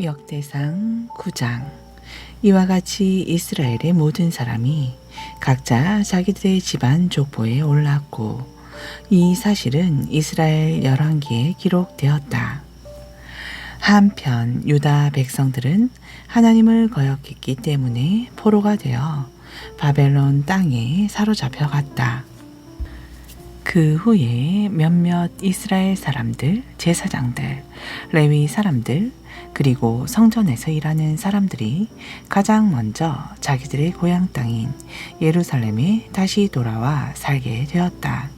역대상 9장 이와 같이 이스라엘의 모든 사람이 각자 자기들의 집안 족보에 올랐고 이 사실은 이스라엘 열왕기에 기록되었다. 한편 유다 백성들은 하나님을 거역했기 때문에 포로가 되어 바벨론 땅에 사로잡혀 갔다. 그 후에 몇몇 이스라엘 사람들, 제사장들, 레위 사람들, 그리고 성전에서 일하는 사람들이 가장 먼저 자기들의 고향 땅인 예루살렘에 다시 돌아와 살게 되었다.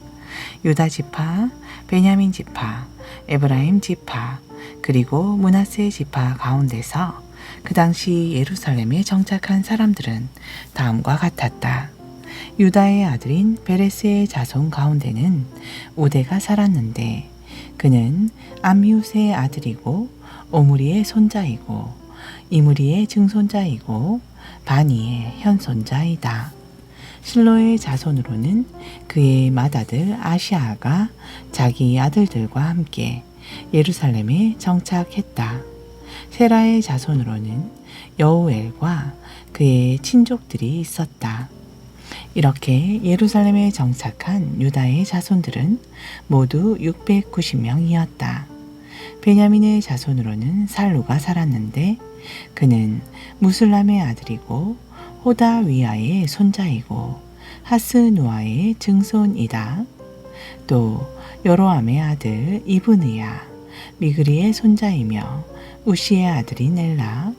유다 지파, 베냐민 지파, 에브라임 지파, 그리고 문하세 지파 가운데서 그 당시 예루살렘에 정착한 사람들은 다음과 같았다. 유다의 아들인 베레스의 자손 가운데는 우대가 살았는데 그는 암미우스의 아들이고 오므리의 손자이고 이므리의 증손자이고 바니의 현손자이다. 실로의 자손으로는 그의 맏아들 아시아가 자기 아들들과 함께 예루살렘에 정착했다. 세라의 자손으로는 여우엘과 그의 친족들이 있었다. 이렇게 예루살렘에 정착한 유다의 자손들은 모두 690명이었다. 베냐민의 자손으로는 살루가 살았는데 그는 무슬람의 아들이고 호다 위아의 손자이고 하스누아의 증손이다. 또 여로암의 아들 이브느야 미그리의 손자이며 우시의 아들인 엘라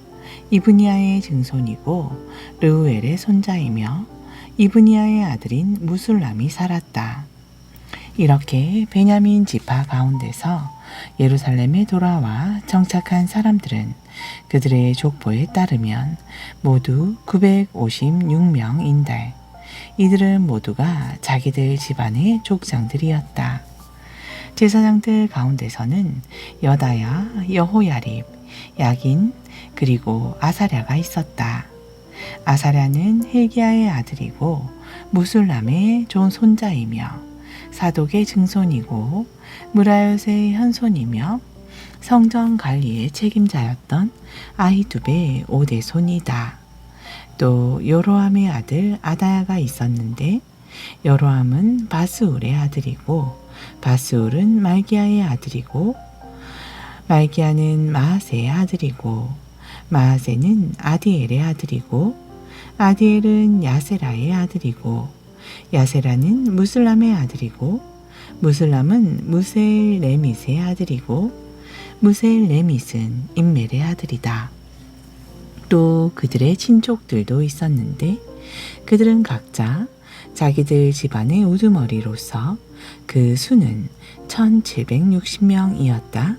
이브니아의 증손이고 르우엘의 손자이며 이브니아의 아들인 무술람이 살았다. 이렇게 베냐민 지파 가운데서 예루살렘에 돌아와 정착한 사람들은 그들의 족보에 따르면 모두 956명인데 이들은 모두가 자기들 집안의 족장들이었다. 제사장들 가운데서는 여다야, 여호야립, 야긴, 그리고 아사랴가 있었다. 아사랴는 헬기야의 아들이고 무술람의 존 손자이며 사독의 증손이고 무라요스의 현손이며 성전 관리의 책임자였던 아히두베의 오대손이다. 또 여로함의 아들 아다야가 있었는데 여로함은 바스울의 아들이고 바스울은 말기야의 아들이고 말기야는 마하세의 아들이고 마하세는 아디엘의 아들이고 아디엘은 야세라의 아들이고 야세라는 무슬람의 아들이고 무슬람은 무셀 레밋의 아들이고 무셀 레밋은 임멜의 아들이다. 또 그들의 친족들도 있었는데 그들은 각자 자기들 집안의 우두머리로서 그 수는 1760명이었다.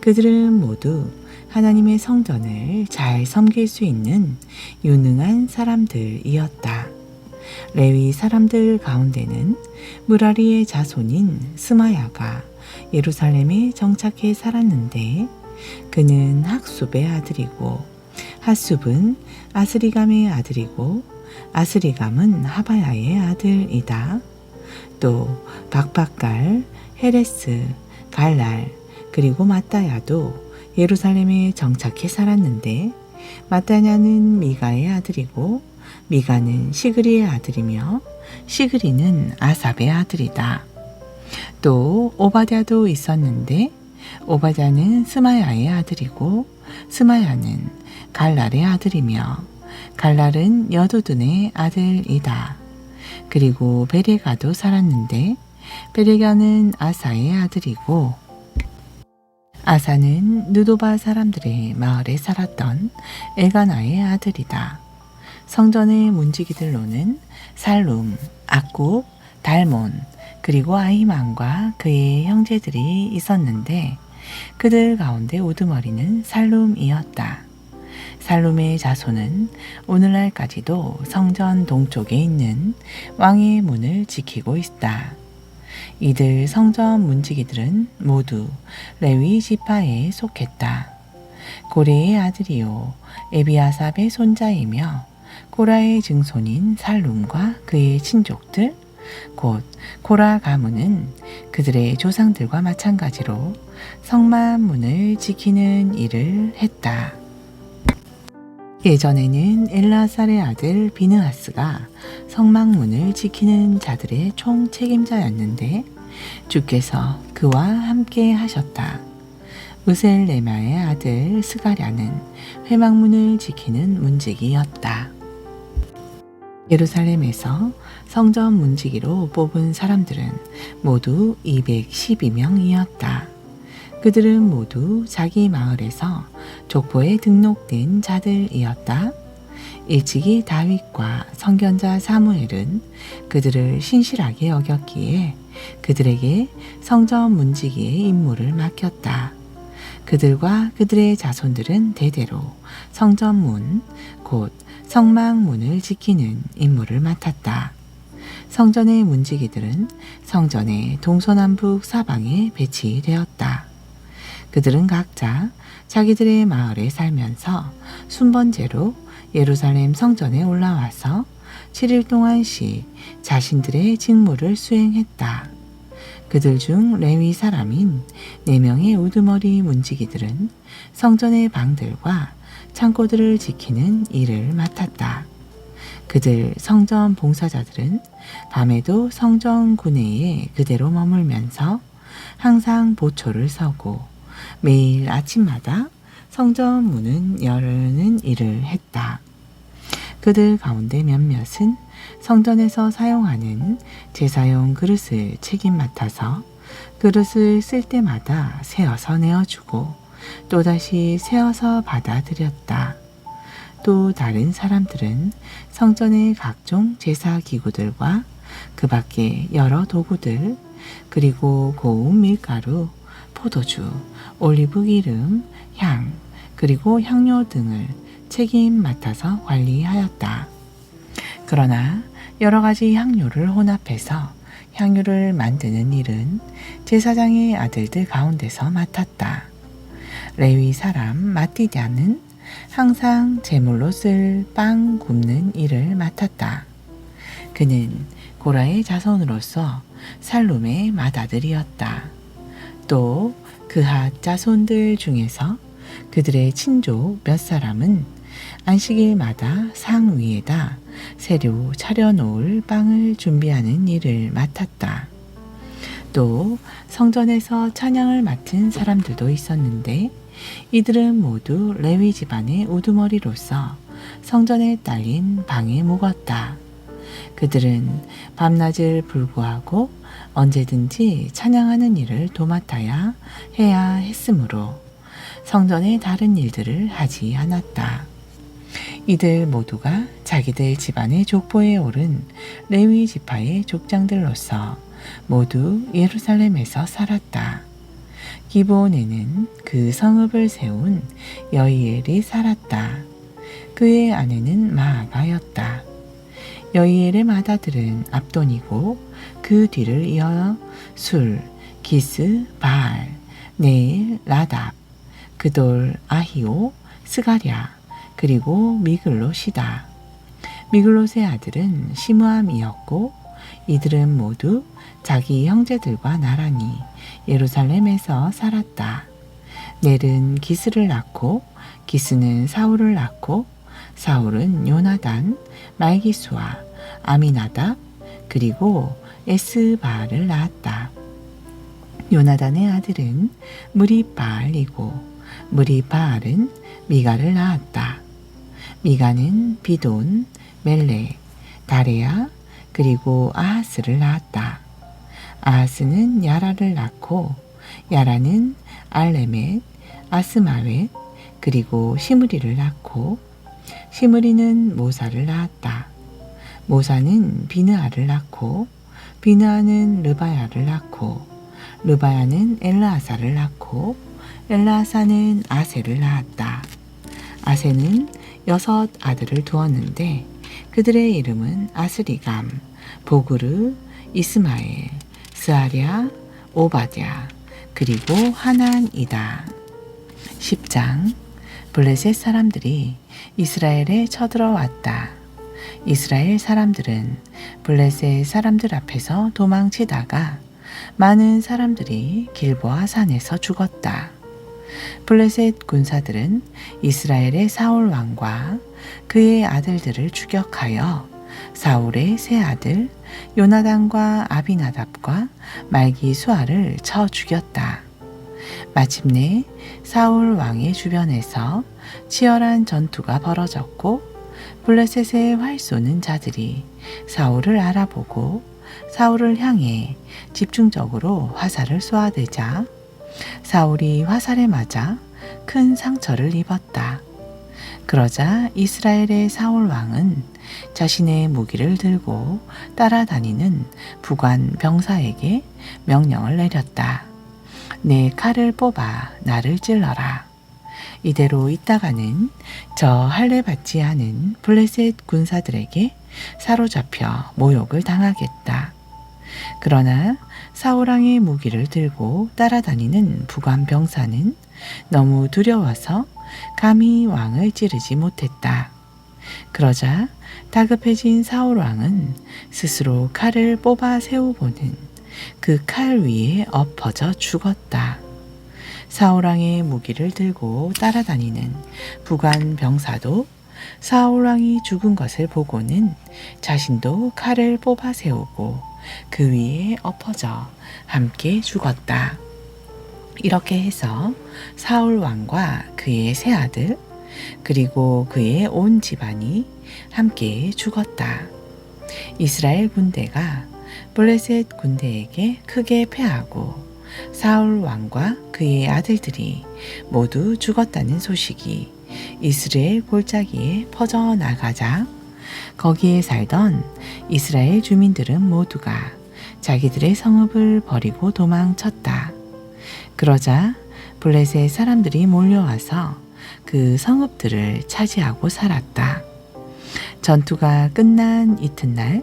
그들은 모두 하나님의 성전을 잘 섬길 수 있는 유능한 사람들이었다. 레위 사람들 가운데는 무라리의 자손인 스마야가 예루살렘에 정착해 살았는데 그는 학숲의 아들이고 하숲은 아스리감의 아들이고 아스리감은 하바야의 아들이다. 또 박박갈, 헤레스, 갈랄 그리고 마따야도 예루살렘에 정착해 살았는데 마따냐는 미가의 아들이고 미가는 시그리의 아들이며 시그리는 아삽의 아들이다. 또 오바댜도 있었는데 오바댜는 스마야의 아들이고 스마야는 갈랄의 아들이며 갈랄은 여두둔의 아들이다. 그리고 베레가도 살았는데 베레가는 아사의 아들이고 아사는 누도바 사람들의 마을에 살았던 엘가나의 아들이다. 성전의 문지기들로는 살룸, 악굽, 달몬, 그리고 아히만과 그의 형제들이 있었는데 그들 가운데 우두머리는 살룸이었다. 살룸의 자손은 오늘날까지도 성전 동쪽에 있는 왕의 문을 지키고 있다. 이들 성전 문지기들은 모두 레위 지파에 속했다. 고레의 아들이요 에비아삽의 손자이며 고라의 증손인 살룸과 그의 친족들 곧 고라 가문은 그들의 조상들과 마찬가지로 성만문을 지키는 일을 했다. 예전에는 엘라살의 아들 비느하스가 성막문을 지키는 자들의 총 책임자였는데 주께서 그와 함께 하셨다. 우셀레마의 아들 스가랴는 회막문을 지키는 문지기였다. 예루살렘에서 성전 문지기로 뽑은 사람들은 모두 212명이었다. 그들은 모두 자기 마을에서 족보에 등록된 자들이었다. 일찍이 다윗과 성견자 사무엘은 그들을 신실하게 여겼기에 그들에게 성전 문지기의 임무를 맡겼다. 그들과 그들의 자손들은 대대로 성전문, 곧 성막문을 지키는 임무를 맡았다. 성전의 문지기들은 성전의 동서남북 사방에 배치되었다. 그들은 각자 자기들의 마을에 살면서 순번제로 예루살렘 성전에 올라와서 7일 동안씩 자신들의 직무를 수행했다. 그들 중 레위 사람인 4명의 우두머리 문지기들은 성전의 방들과 창고들을 지키는 일을 맡았다. 그들 성전 봉사자들은 밤에도 성전 구내에 그대로 머물면서 항상 보초를 서고 매일 아침마다 성전 문은 여는 일을 했다. 그들 가운데 몇몇은 성전에서 사용하는 제사용 그릇을 책임 맡아서 그릇을 쓸 때마다 세어서 내어주고 또다시 세어서 받아들였다. 또 다른 사람들은 성전의 각종 제사 기구들과 그 밖에 여러 도구들, 그리고 고운 밀가루, 포도주, 올리브 기름, 향, 그리고 향료 등을 책임 맡아서 관리하였다. 그러나 여러 가지 향료를 혼합해서 향유를 만드는 일은 제사장의 아들들 가운데서 맡았다. 레위 사람 마티디아는 항상 제물로 쓸 빵 굽는 일을 맡았다. 그는 고라의 자손으로서 살룸의 맏아들이었다. 또 그핫 자손들 중에서 그들의 친족 몇 사람은 안식일마다 상 위에다 새로 차려놓을 빵을 준비하는 일을 맡았다. 또 성전에서 찬양을 맡은 사람들도 있었는데 이들은 모두 레위 집안의 우두머리로서 성전에 딸린 방에 묵었다. 그들은 밤낮을 불구하고 언제든지 찬양하는 일을 도맡아야 해야 했으므로 성전의 다른 일들을 하지 않았다. 이들 모두가 자기들 집안의 족보에 오른 레위 지파의 족장들로서 모두 예루살렘에서 살았다. 기본에는 그 성읍을 세운 여이엘이 살았다. 그의 아내는 마아가였다. 여이엘의 맏아들은 압돈이고 그 뒤를 이어 술, 기스, 바알, 네일, 라답, 그돌, 아히오, 스가랴, 그리고 미글롯이다. 미글롯의 아들은 시므암이었고 이들은 모두 자기 형제들과 나란히 예루살렘에서 살았다. 넬은 기스를 낳고 기스는 사울을 낳고 사울은 요나단, 말기수와 아미나답 그리고 에스바알을 낳았다. 요나단의 아들은 무리바알이고 무리바알은 미가를 낳았다. 미가는 비돈, 멜레, 다레야 그리고 아하스를 낳았다. 아하스는 야라를 낳고 야라는 알레멧, 아스마웻 그리고 시므리를 낳고 시므리는 모사를 낳았다. 모사는 비느아를 낳고 비느아는 르바야를 낳고 르바야는 엘라아사를 낳고 엘라아사는 아세를 낳았다. 아세는 여섯 아들을 두었는데 그들의 이름은 아스리감, 보그르, 이스마엘, 스아랴, 오바댜, 그리고 하난이다. 10장 블레셋 사람들이 이스라엘에 쳐들어왔다. 이스라엘 사람들은 블레셋 사람들 앞에서 도망치다가 많은 사람들이 길보아 산에서 죽었다. 블레셋 군사들은 이스라엘의 사울 왕과 그의 아들들을 추격하여 사울의 세 아들 요나단과 아비나답과 말기 수아를 쳐 죽였다. 마침내 사울 왕의 주변에서 치열한 전투가 벌어졌고 블레셋의 활 쏘는 자들이 사울을 알아보고 사울을 향해 집중적으로 화살을 쏘아대자 사울이 화살에 맞아 큰 상처를 입었다. 그러자 이스라엘의 사울 왕은 자신의 무기를 들고 따라다니는 부관 병사에게 명령을 내렸다. 내 칼을 뽑아 나를 찔러라. 이대로 있다가는 저 할례 받지 않은 블레셋 군사들에게 사로잡혀 모욕을 당하겠다. 그러나 사울왕의 무기를 들고 따라다니는 부관 병사는 너무 두려워서 감히 왕을 찌르지 못했다. 그러자 다급해진 사울 왕은 스스로 칼을 뽑아 세우고는 그 칼 위에 엎어져 죽었다. 사울왕의 무기를 들고 따라다니는 부관 병사도 사울왕이 죽은 것을 보고는 자신도 칼을 뽑아 세우고 그 위에 엎어져 함께 죽었다. 이렇게 해서 사울 왕과 그의 세 아들 그리고 그의 온 집안이 함께 죽었다. 이스라엘 군대가 블레셋 군대에게 크게 패하고 사울 왕과 그의 아들들이 모두 죽었다는 소식이 이스라엘 골짜기에 퍼져 나가자 거기에 살던 이스라엘 주민들은 모두가 자기들의 성읍을 버리고 도망쳤다. 그러자 블레셋 사람들이 몰려와서 그 성읍들을 차지하고 살았다. 전투가 끝난 이튿날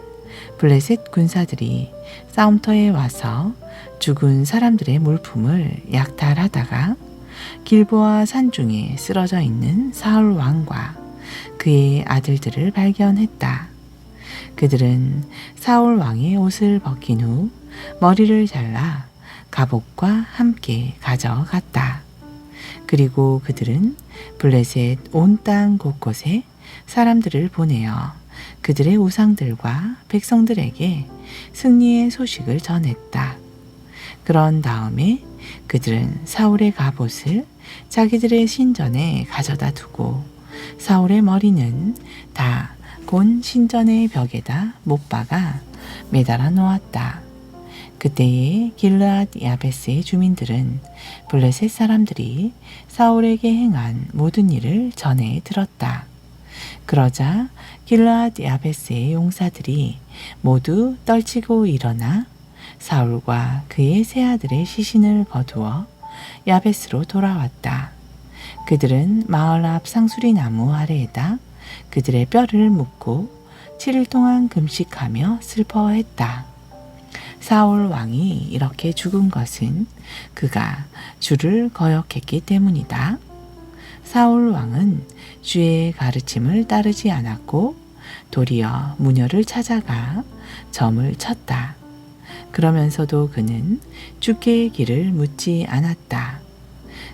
블레셋 군사들이 싸움터에 와서 죽은 사람들의 물품을 약탈하다가 길보아 산 중에 쓰러져 있는 사울 왕과 그의 아들들을 발견했다. 그들은 사울 왕의 옷을 벗긴 후 머리를 잘라 갑옷과 함께 가져갔다. 그리고 그들은 블레셋 온 땅 곳곳에 사람들을 보내어 그들의 우상들과 백성들에게 승리의 소식을 전했다. 그런 다음에 그들은 사울의 갑옷을 자기들의 신전에 가져다 두고 사울의 머리는 다 곤 신전의 벽에다 못 박아 매달아 놓았다. 그때에 길르앗 야베스의 주민들은 블레셋 사람들이 사울에게 행한 모든 일을 전해 들었다. 그러자 길르앗 야베스의 용사들이 모두 떨치고 일어나 사울과 그의 세 아들의 시신을 거두어 야베스로 돌아왔다. 그들은 마을 앞 상수리 나무 아래에다 그들의 뼈를 묻고 7일 동안 금식하며 슬퍼했다. 사울 왕이 이렇게 죽은 것은 그가 주를 거역했기 때문이다. 사울 왕은 주의 가르침을 따르지 않았고 도리어 무녀를 찾아가 점을 쳤다. 그러면서도 그는 주께의 길을 묻지 않았다.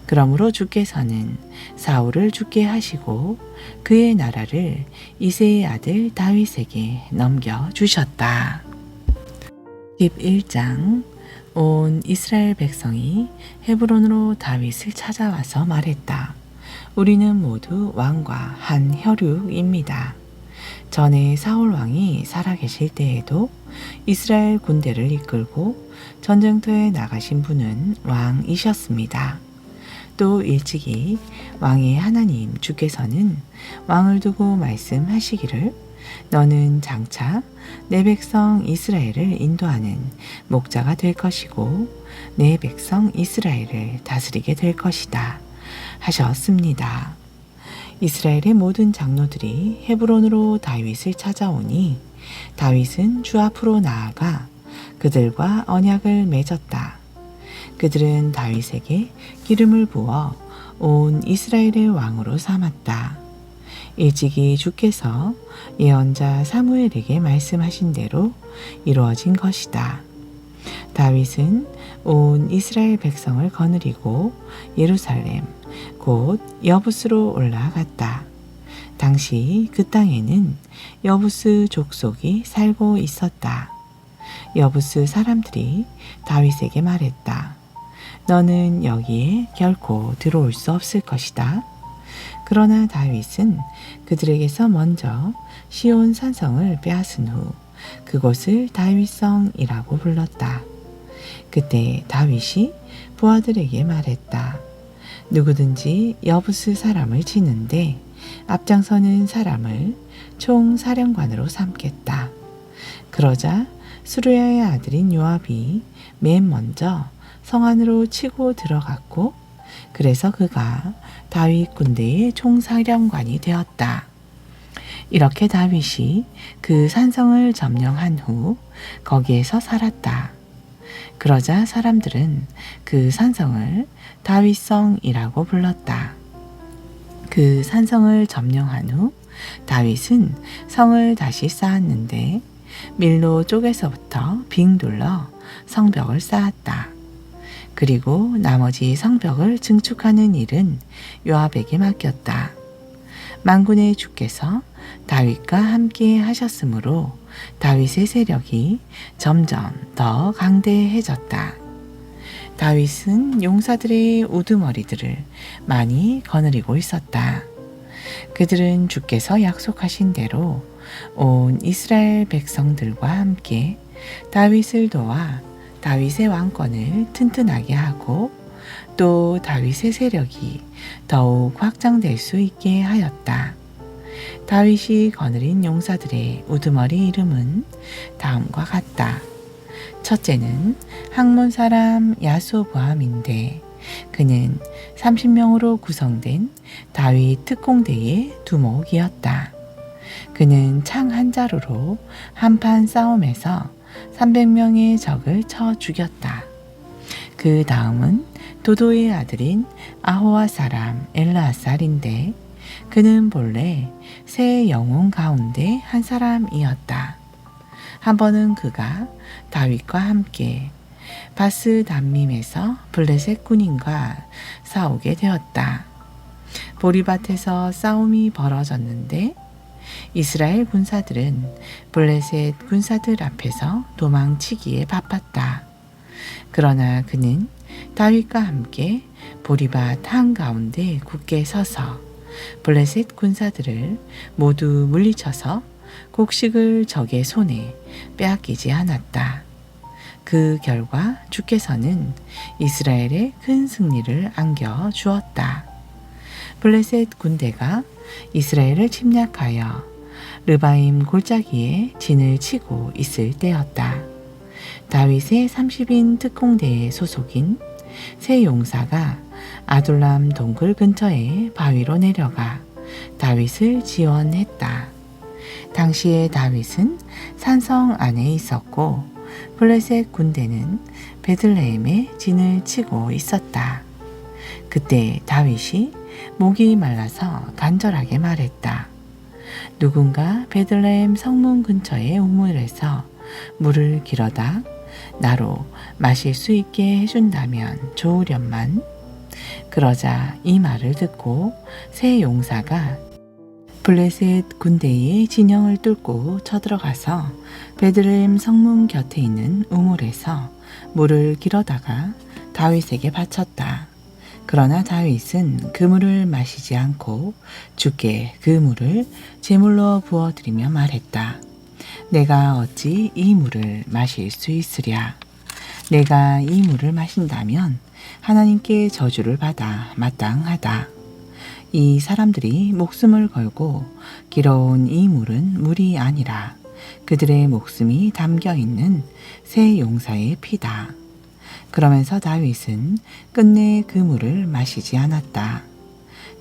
그러므로 주께서는 사울을 죽게 하시고 그의 나라를 이세의 아들 다윗에게 넘겨 주셨다. 11장 온 이스라엘 백성이 헤브론으로 다윗을 찾아와서 말했다. 우리는 모두 왕과 한 혈육입니다. 전에 사울 왕이 살아계실 때에도 이스라엘 군대를 이끌고 전쟁터에 나가신 분은 왕이셨습니다. 또 일찍이 왕의 하나님 주께서는 왕을 두고 말씀하시기를 너는 장차 내 백성 이스라엘을 인도하는 목자가 될 것이고 내 백성 이스라엘을 다스리게 될 것이다 하셨습니다. 이스라엘의 모든 장로들이 헤브론으로 다윗을 찾아오니 다윗은 주 앞으로 나아가 그들과 언약을 맺었다. 그들은 다윗에게 기름을 부어 온 이스라엘의 왕으로 삼았다. 일찍이 주께서 예언자 사무엘에게 말씀하신 대로 이루어진 것이다. 다윗은 온 이스라엘 백성을 거느리고 예루살렘 곧 여부스로 올라갔다. 당시 그 땅에는 여부스 족속이 살고 있었다. 여부스 사람들이 다윗에게 말했다. 너는 여기에 결코 들어올 수 없을 것이다. 그러나 다윗은 그들에게서 먼저 시온 산성을 빼앗은 후 그곳을 다윗성이라고 불렀다. 그때 다윗이 부하들에게 말했다. 누구든지 여부스 사람을 치는데 앞장서는 사람을 총사령관으로 삼겠다. 그러자 수르야의 아들인 요압이 맨 먼저 성 안으로 치고 들어갔고 그래서 그가 다윗 군대의 총사령관이 되었다. 이렇게 다윗이 그 산성을 점령한 후 거기에서 살았다. 그러자 사람들은 그 산성을 다윗성이라고 불렀다. 그 산성을 점령한 후 다윗은 성을 다시 쌓았는데 밀로 쪽에서부터 빙 둘러 성벽을 쌓았다. 그리고 나머지 성벽을 증축하는 일은 요압에게 맡겼다. 만군의 주께서 다윗과 함께 하셨으므로 다윗의 세력이 점점 더 강대해졌다. 다윗은 용사들의 우두머리들을 많이 거느리고 있었다. 그들은 주께서 약속하신 대로 온 이스라엘 백성들과 함께 다윗을 도와 다윗의 왕권을 튼튼하게 하고 또 다윗의 세력이 더욱 확장될 수 있게 하였다. 다윗이 거느린 용사들의 우두머리 이름은 다음과 같다. 첫째는 학몬 사람 야소보암인데 그는 30명으로 구성된 다윗 특공대의 두목이었다. 그는 창 한 자루로 한판 싸움에서 300명의 적을 쳐 죽였다. 그 다음은 도도의 아들인 아호와 사람 엘라살인데 그는 본래 세 영웅 가운데 한 사람이었다. 한 번은 그가 다윗과 함께 바스 담밈에서 블레셋 군인과 싸우게 되었다. 보리밭에서 싸움이 벌어졌는데 이스라엘 군사들은 블레셋 군사들 앞에서 도망치기에 바빴다. 그러나 그는 다윗과 함께 보리밭 한가운데 굳게 서서 블레셋 군사들을 모두 물리쳐서 곡식을 적의 손에 빼앗기지 않았다. 그 결과 주께서는 이스라엘에 큰 승리를 안겨 주었다. 블레셋 군대가 이스라엘을 침략하여 르바임 골짜기에 진을 치고 있을 때였다. 다윗의 30인 특공대의 소속인 세 용사가 아둘람 동굴 근처의 바위로 내려가 다윗을 지원했다. 당시에 다윗은 산성 안에 있었고 블레셋 군대는 베들레헴에 진을 치고 있었다. 그때 다윗이 목이 말라서 간절하게 말했다. 누군가 베들레헴 성문 근처의 우물에서 물을 길어다 나로 마실 수 있게 해준다면 좋으련만. 그러자 이 말을 듣고 새 용사가 블레셋 군대의 진영을 뚫고 쳐들어가서 베들레헴 성문 곁에 있는 우물에서 물을 길어다가 다윗에게 바쳤다. 그러나 다윗은 그 물을 마시지 않고 주께 그 물을 제물로 부어드리며 말했다. 내가 어찌 이 물을 마실 수 있으랴? 내가 이 물을 마신다면 하나님께 저주를 받아 마땅하다. 이 사람들이 목숨을 걸고 길어온 이 물은 물이 아니라 그들의 목숨이 담겨 있는 새 용사의 피다. 그러면서 다윗은 끝내 그 물을 마시지 않았다.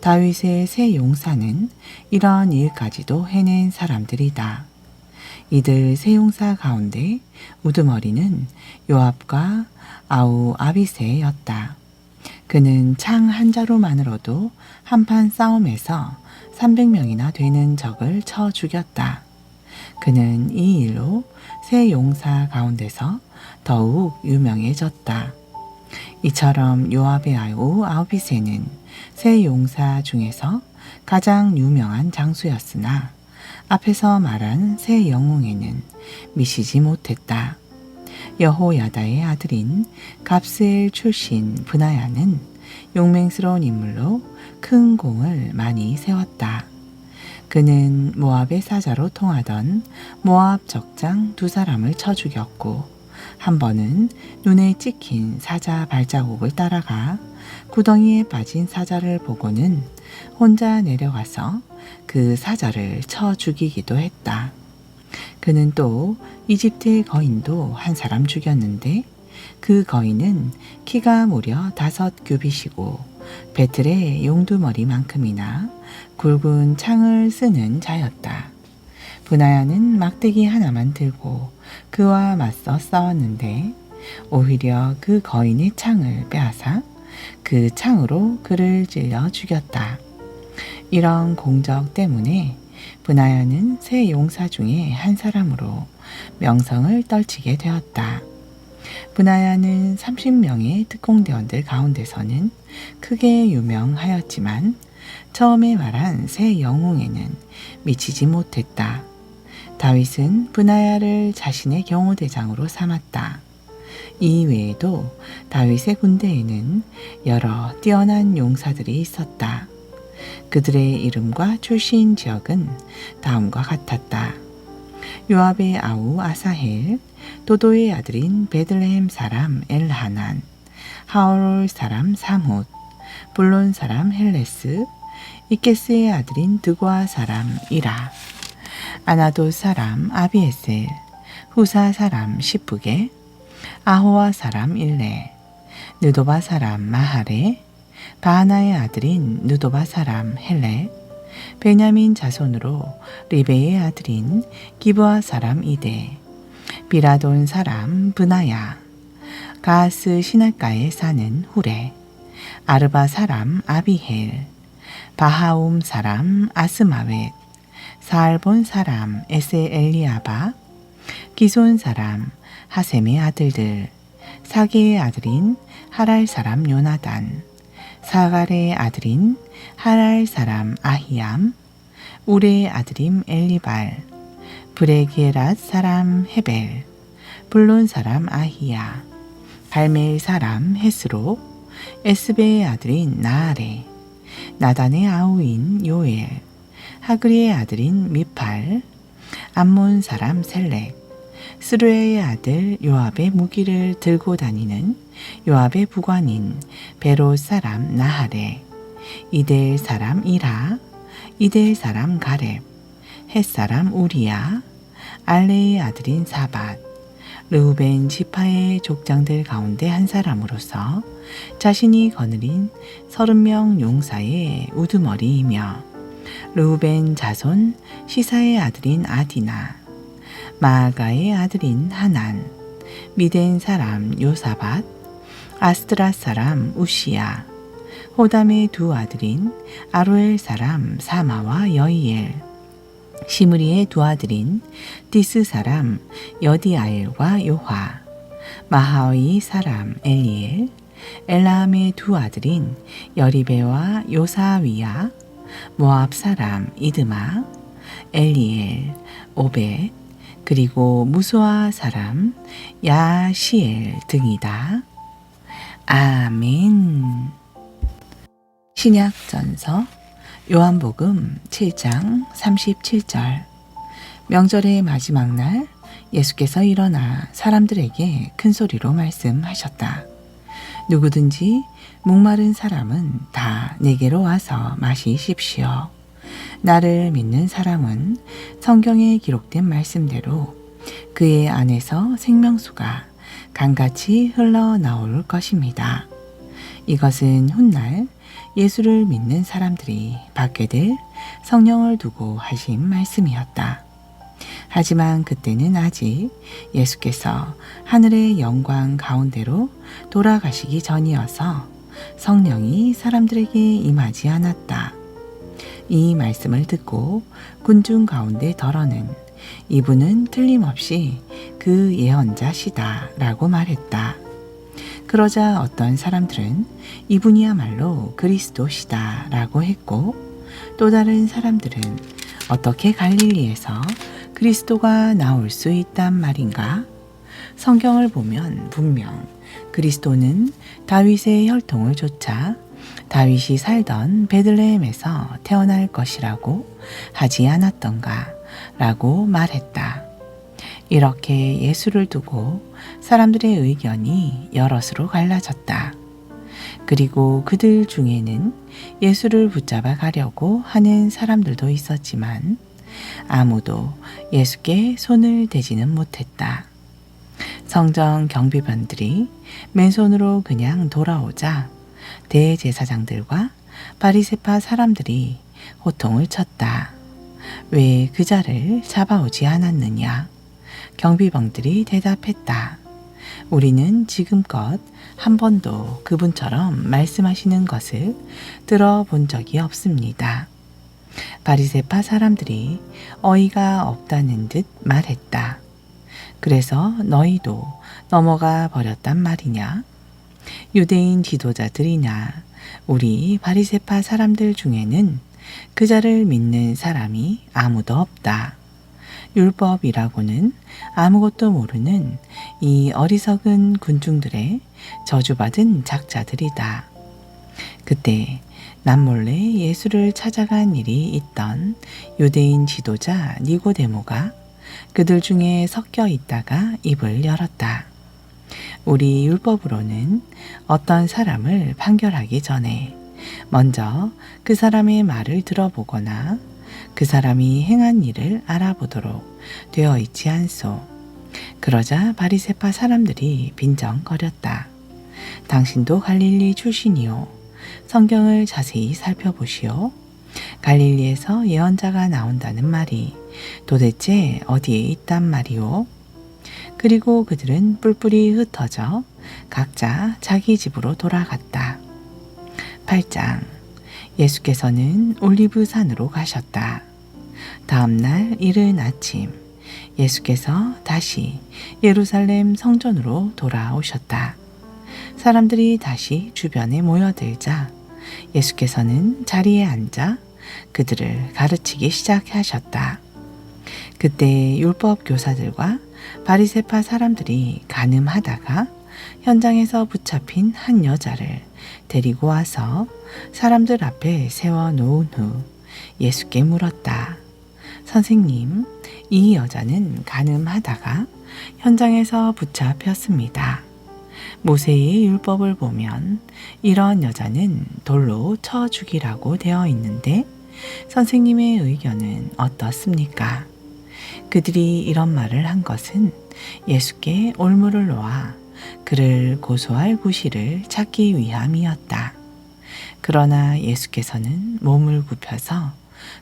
다윗의 새 용사는 이런 일까지도 해낸 사람들이다. 이들 세 용사 가운데 우두머리는 요압과 아우 아비세였다. 그는 창 한 자루만으로도 한판 싸움에서 300명이나 되는 적을 쳐 죽였다. 그는 이 일로 새 용사 가운데서 더욱 유명해졌다. 이처럼 요압의 아우 아우비세는 새 용사 중에서 가장 유명한 장수였으나 앞에서 말한 새 영웅에는 미치지 못했다. 여호야다의 아들인 갑스엘 출신 브나야는 용맹스러운 인물로 큰 공을 많이 세웠다. 그는 모압의 사자로 통하던 모압 적장 두 사람을 쳐 죽였고 한 번은 눈에 찍힌 사자 발자국을 따라가 구덩이에 빠진 사자를 보고는 혼자 내려가서 그 사자를 쳐 죽이기도 했다. 그는 또 이집트의 거인도 한 사람 죽였는데 그 거인은 키가 무려 다섯 규빗이고 배틀의 용두머리만큼이나 굵은 창을 쓰는 자였다. 분하야는 막대기 하나만 들고 그와 맞서 싸웠는데 오히려 그 거인의 창을 빼앗아 그 창으로 그를 찔러 죽였다. 이런 공적 때문에 분하야는 세 용사 중에 한 사람으로 명성을 떨치게 되었다. 분하야는 30명의 특공대원들 가운데서는 크게 유명하였지만 처음에 말한 새 영웅에는 미치지 못했다. 다윗은 분하야를 자신의 경호대장으로 삼았다. 이 외에도 다윗의 군대에는 여러 뛰어난 용사들이 있었다. 그들의 이름과 출신 지역은 다음과 같았다. 요압의 아우 아사헬, 도도의 아들인 베들레헴 사람 엘하난, 하올 사람 사뭇, 불론 사람 헬레스, 이케스의 아들인 드고아 사람 이라, 아나도 사람 아비에셀, 후사 사람 시프게, 아호와 사람 일레, 느도바 사람 마하레, 바하나의 아들인 느도바 사람 헬레, 베냐민 자손으로 리베의 아들인 기브아 사람 이데, 비라돈 사람 브나야, 가스 시냇가에 사는 후레, 아르바 사람 아비헬, 바하움 사람 아스마웻, 사알본 사람 에세 엘리아바, 기손 사람 하셈의 아들들, 사게의 아들인 하랄 사람 요나단, 사갈의 아들인 하랄 사람 아히암, 우레의 아들인 엘리발, 브레게랏 사람 헤벨, 블론 사람 아히야, 갈멜 사람 헤스로, 에스베의 아들인 나아레, 나단의 아우인 요엘, 하그리의 아들인 미팔, 암몬 사람 셀렉, 스루의 아들 요압의 무기를 들고 다니는 요압의 부관인 베로 사람 나하레, 이델 사람 이라, 이델 사람 가렙, 헷 사람 우리야, 알레의 아들인 사밧, 르우벤 지파의 족장들 가운데 한 사람으로서 자신이 거느린 서른 명 용사의 우두머리이며 르우벤 자손 시사의 아들인 아디나, 마아가의 아들인 하난, 미덴 사람 요사밧, 아스트라 사람 우시야, 호담의 두 아들인 아로엘 사람 사마와 여이엘, 시므리의 두 아들인 디스 사람 여디아엘과 요화, 마하의 사람 엘리엘, 엘라함의 두 아들인 여리베와 요사위야, 모압 사람 이드마, 엘리엘, 오벳, 그리고 무소아 사람 야시엘 등이다. 아멘. 신약 전서 요한복음 7장 37절 명절의 마지막 날 예수께서 일어나 사람들에게 큰 소리로 말씀하셨다. 누구든지 목마른 사람은 다 내게로 와서 마시십시오. 나를 믿는 사람은 성경에 기록된 말씀대로 그의 안에서 생명수가 강같이 흘러나올 것입니다. 이것은 훗날 예수를 믿는 사람들이 받게 될 성령을 두고 하신 말씀이었다. 하지만 그때는 아직 예수께서 하늘의 영광 가운데로 돌아가시기 전이어서 성령이 사람들에게 임하지 않았다. 이 말씀을 듣고 군중 가운데 덜어는 이분은 틀림없이 그 예언자시다 라고 말했다. 그러자 어떤 사람들은 이분이야말로 그리스도시다 라고 했고 또 다른 사람들은 어떻게 갈릴리에서 그리스도가 나올 수 있단 말인가? 성경을 보면 분명 그리스도는 다윗의 혈통을 좇아 다윗이 살던 베들레헴에서 태어날 것이라고 하지 않았던가 라고 말했다. 이렇게 예수를 두고 사람들의 의견이 여럿으로 갈라졌다. 그리고 그들 중에는 예수를 붙잡아 가려고 하는 사람들도 있었지만 아무도 예수께 손을 대지는 못했다. 성정 경비반들이 맨손으로 그냥 돌아오자 대제사장들과 바리세파 사람들이 호통을 쳤다. 왜 그 자를 잡아오지 않았느냐? 경비병들이 대답했다. 우리는 지금껏 한 번도 그분처럼 말씀하시는 것을 들어본 적이 없습니다. 바리세파 사람들이 어이가 없다는 듯 말했다. 그래서 너희도 넘어가 버렸단 말이냐? 유대인 지도자들이나 우리 바리세파 사람들 중에는 그 자를 믿는 사람이 아무도 없다. 율법이라고는 아무것도 모르는 이 어리석은 군중들의 저주받은 작자들이다. 그때 남몰래 예수를 찾아간 일이 있던 유대인 지도자 니고데모가 그들 중에 섞여 있다가 입을 열었다. 우리 율법으로는 어떤 사람을 판결하기 전에 먼저 그 사람의 말을 들어보거나 그 사람이 행한 일을 알아보도록 되어 있지 않소. 그러자 바리세파 사람들이 빈정거렸다. 당신도 갈릴리 출신이요. 성경을 자세히 살펴보시오. 갈릴리에서 예언자가 나온다는 말이 도대체 어디에 있단 말이오? 그리고 그들은 뿔뿔이 흩어져 각자 자기 집으로 돌아갔다. 8장 예수께서는 올리브 산으로 가셨다. 다음 날 이른 아침 예수께서 다시 예루살렘 성전으로 돌아오셨다. 사람들이 다시 주변에 모여들자 예수께서는 자리에 앉아 그들을 가르치기 시작하셨다. 그때 율법 교사들과 바리세파 사람들이 가늠하다가 현장에서 붙잡힌 한 여자를 데리고 와서 사람들 앞에 세워 놓은 후 예수께 물었다. 선생님, 이 여자는 가늠하다가 현장에서 붙잡혔습니다. 모세의 율법을 보면 이런 여자는 돌로 쳐 죽이라고 되어 있는데 선생님의 의견은 어떻습니까? 그들이 이런 말을 한 것은 예수께 올무를 놓아 그를 고소할 구실을 찾기 위함이었다. 그러나 예수께서는 몸을 굽혀서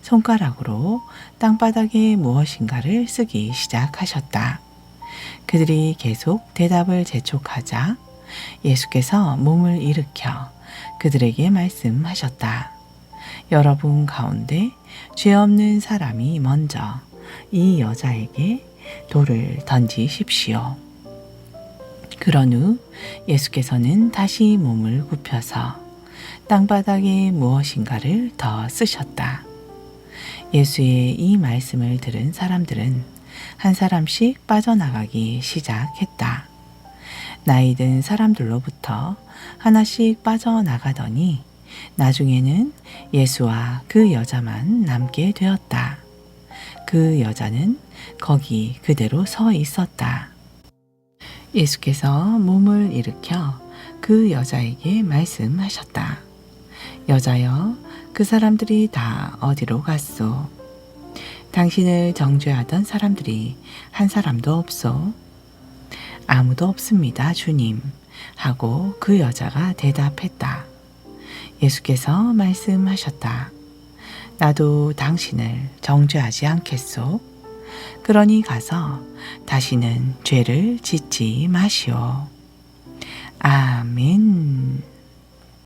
손가락으로 땅바닥에 무엇인가를 쓰기 시작하셨다. 그들이 계속 대답을 재촉하자 예수께서 몸을 일으켜 그들에게 말씀하셨다. 여러분 가운데 죄 없는 사람이 먼저 이 여자에게 돌을 던지십시오. 그런 후 예수께서는 다시 몸을 굽혀서 땅바닥에 무엇인가를 더 쓰셨다. 예수의 이 말씀을 들은 사람들은 한 사람씩 빠져나가기 시작했다. 나이 든 사람들로부터 하나씩 빠져나가더니 나중에는 예수와 그 여자만 남게 되었다. 그 여자는 거기 그대로 서 있었다. 예수께서 몸을 일으켜 그 여자에게 말씀하셨다. 여자여, 그 사람들이 다 어디로 갔소? 당신을 정죄하던 사람들이 한 사람도 없소? 아무도 없습니다, 주님. 하고 그 여자가 대답했다. 예수께서 말씀하셨다. 나도 당신을 정죄하지 않겠소? 그러니 가서 다시는 죄를 짓지 마시오. 아멘.